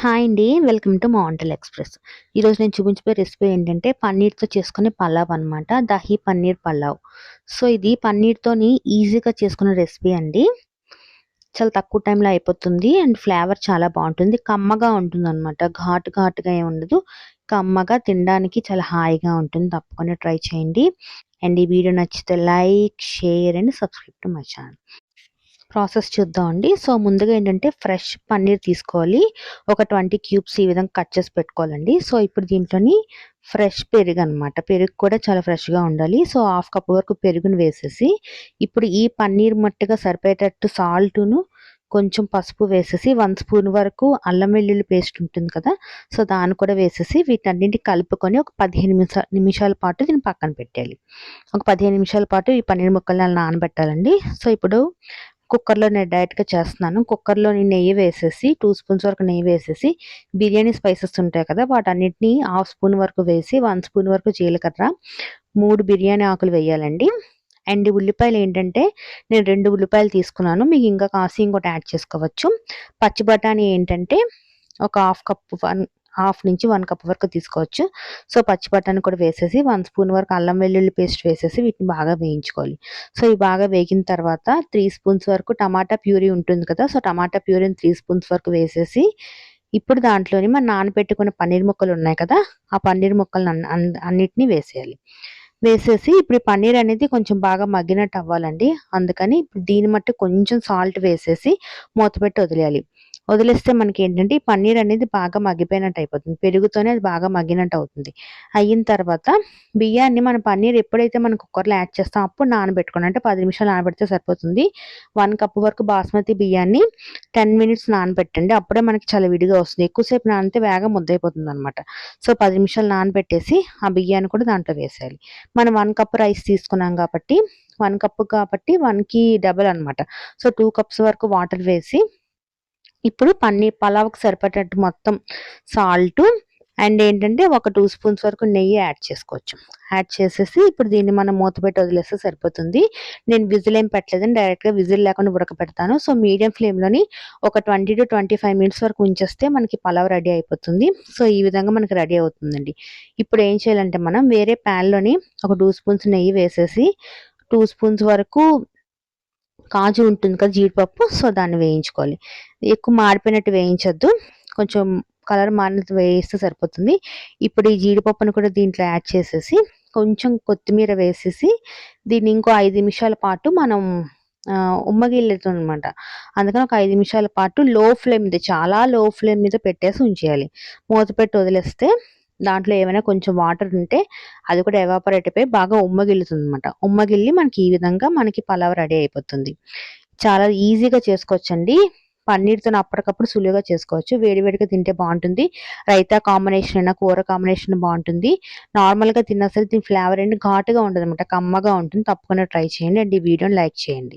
Hi అండి. Welcome to మౌంటల్ express. ఈరోజు నేను చూపించబోయే రెసిపీ ఏంటంటే పన్నీర్తో చేసుకునే పలావ్ అనమాట దహీ పన్నీర్ పలావ్. సో ఇది పన్నీర్తోని ఈజీగా చేసుకునే రెసిపీ అండి. చాలా తక్కువ టైంలో అయిపోతుంది అండ్ ఫ్లేవర్ చాలా బాగుంటుంది. కమ్మగా ఉంటుంది అనమాట ఘాటు ఘాటుగా ఏమి ఉండదు. కమ్మగా తినడానికి చాలా హాయిగా ఉంటుంది. తప్పకుండా ట్రై చేయండి. అండ్ ఈ వీడియో నచ్చితే like share and subscribe to my channel. Process చూద్దామండి సో ముందుగా ఏంటంటే ఫ్రెష్ పన్నీర్ తీసుకోవాలి. ఒక ట్వంటీ క్యూబ్స్ ఈ విధంగా కట్ చేసి పెట్టుకోవాలండి. సో ఇప్పుడు దీంట్లోని ఫ్రెష్ పెరుగు అనమాట పెరుగు కూడా చాలా ఫ్రెష్గా ఉండాలి. సో హాఫ్ కప్ వరకు పెరుగును వేసేసి ఇప్పుడు ఈ పన్నీర్ మట్టుగా సరిపోయేటట్టు సాల్ట్ను కొంచెం పసుపు వేసేసి వన్ స్పూన్ వరకు అల్లం వెల్లుల్లి పేస్ట్ ఉంటుంది కదా సో దాన్ని కూడా వేసేసి వీటన్నింటి కలుపుకొని ఒక పదిహేను నిమిషాల నిమిషాల పాటు దీన్ని పక్కన పెట్టాలి ఒక పదిహేను నిమిషాల పాటు ఈ పన్నీర్ ముక్కల్ని నానబెట్టాలండి. సో ఇప్పుడు కుక్కర్లో నేను డైరెక్ట్గా చేస్తున్నాను. కుక్కర్లో నెయ్యి వేసేసి టూ స్పూన్స్ వరకు నెయ్యి వేసేసి బిర్యానీ స్పైసెస్ ఉంటాయి కదా వాటన్నిటిని హాఫ్ స్పూన్ వరకు వేసి వన్ స్పూన్ వరకు జీలకర్ర మూడు బిర్యానీ ఆకులు వేయాలండి. అండ్ ఉల్లిపాయలు ఏంటంటే నేను రెండు ఉల్లిపాయలు తీసుకున్నాను. మీకు ఇంకా కాసి ఇంకోటి యాడ్ చేసుకోవచ్చు. పచ్చి బఠానీ ఏంటంటే ఒక హాఫ్ కప్ వన్ హాఫ్ నుంచి వన్ కప్ వరకు తీసుకోవచ్చు. సో పచ్చి బఠానీ కూడా వేసేసి వన్ స్పూన్ వరకు అల్లం వెల్లుల్లి పేస్ట్ వేసేసి వీటిని బాగా వేయించుకోవాలి. సో ఇవి బాగా వేగిన తర్వాత త్రీ స్పూన్స్ వరకు టమాటా ప్యూరీ ఉంటుంది కదా సో టమాటా ప్యూరీని త్రీ స్పూన్స్ వరకు వేసేసి ఇప్పుడు దాంట్లోనే మనం నానబెట్టుకున్న పన్నీర్ ముక్కలు ఉన్నాయి కదా ఆ పన్నీర్ ముక్కలు అన్నిటినీ వేసేయాలి. వేసేసి ఇప్పుడు పన్నీర్ అనేది కొంచెం బాగా మగ్గినట్టు అవ్వాలండి. అందుకని ఇప్పుడు దీని మట్టి కొంచెం సాల్ట్ వేసేసి మూత పెట్టి వదిలేయాలి. వదిలేస్తే మనకి ఏంటంటే ఈ పన్నీర్ అనేది బాగా మగ్గిపోయినట్టు అయిపోతుంది. పెరుగుతోనే అది బాగా మగ్గినట్టు అవుతుంది. అయిన తర్వాత బియ్యాన్ని మన పన్నీర్ ఎప్పుడైతే మనం కుక్కర్లో యాడ్ చేస్తాం అప్పుడు నానబెట్టుకోండి. అంటే పది నిమిషాలు నానబెడితే సరిపోతుంది. వన్ కప్ వరకు బాస్మతి బియ్యాన్ని టెన్ మినిట్స్ నానబెట్టండి. అప్పుడే మనకి చాలా విడిగా వస్తుంది. ఎక్కువసేపు నానితే వేగం ముద్దైపోతుంది అనమాట సో పది నిమిషాలు నానబెట్టేసి ఆ బియ్యాన్ని కూడా దాంట్లో వేసేయాలి. మనం వన్ కప్ రైస్ తీసుకున్నాం కాబట్టి వన్ కప్ కాబట్టి వన్కి డబల్ అనమాట సో టూ కప్స్ వరకు వాటర్ వేసి ఇప్పుడు పన్నీర్ పలావ్కి సరిపడేటట్టు మొత్తం సాల్ట్ అండ్ ఏంటంటే ఒక టూ స్పూన్స్ వరకు నెయ్యి యాడ్ చేసుకోవచ్చు. యాడ్ చేసేసి ఇప్పుడు దీన్ని మనం మూత పెట్టి వదిలేస్తే సరిపోతుంది. నేను విజిల్ ఏం పెట్టలేదని డైరెక్ట్గా విజిల్ లేకుండా ఉడకపెడతాను. సో మీడియం ఫ్లేమ్లోని ఒక twenty to twenty five minutes వరకు ఉంచేస్తే మనకి పలావ్ రెడీ అయిపోతుంది. సో ఈ విధంగా మనకి రెడీ అవుతుందండి. ఇప్పుడు ఏం చేయాలంటే మనం వేరే ప్యాన్లోని ఒక టూ స్పూన్స్ నెయ్యి వేసేసి టూ స్పూన్స్ వరకు కాజు ఉంటుంది కదా జీడిపప్పు సో దాన్ని వేయించుకోవాలి. ఎక్కువ మాడిపోయినట్టు వేయించొద్దు. కొంచెం కలర్ మారినట్టు వేయిస్తే సరిపోతుంది. ఇప్పుడు ఈ జీడిపప్పును కూడా దీంట్లో యాడ్ చేసేసి కొంచెం కొత్తిమీర వేసేసి దీన్ని ఇంకో ఐదు నిమిషాల పాటు మనం ఉమ్మగిల్లుతుంది అనమాట అందుకని ఒక ఐదు నిమిషాల పాటు లో ఫ్లేమ్ మీద చాలా లో ఫ్లేమ్ మీద పెట్టేసి ఉంచేయాలి. మూత పెట్టి వదిలేస్తే దాంట్లో ఏమైనా కొంచెం వాటర్ ఉంటే అది కూడా ఎవాపరేట్ అయిపోయి బాగా ఉమ్మగిల్లుతుంది అనమాట ఉమ్మగిల్లి మనకి ఈ విధంగా మనకి పలావ్ రెడీ అయిపోతుంది. చాలా ఈజీగా చేసుకోవచ్చండి. పన్నీర్తో అప్పటికప్పుడు సులువుగా చేసుకోవచ్చు. వేడివేడిగా తింటే బాగుంటుంది. రైతా కాంబినేషన్ అయినా కూర కాంబినేషన్ బాగుంటుంది. నార్మల్గా తిన్నా సరే దీని ఫ్లేవర్ ఏంటి? ఘాటుగా ఉండదు అనమాట కమ్మగా ఉంటుంది. తప్పకుండా ట్రై చేయండి. అండ్ ఈ వీడియోని లైక్ చేయండి.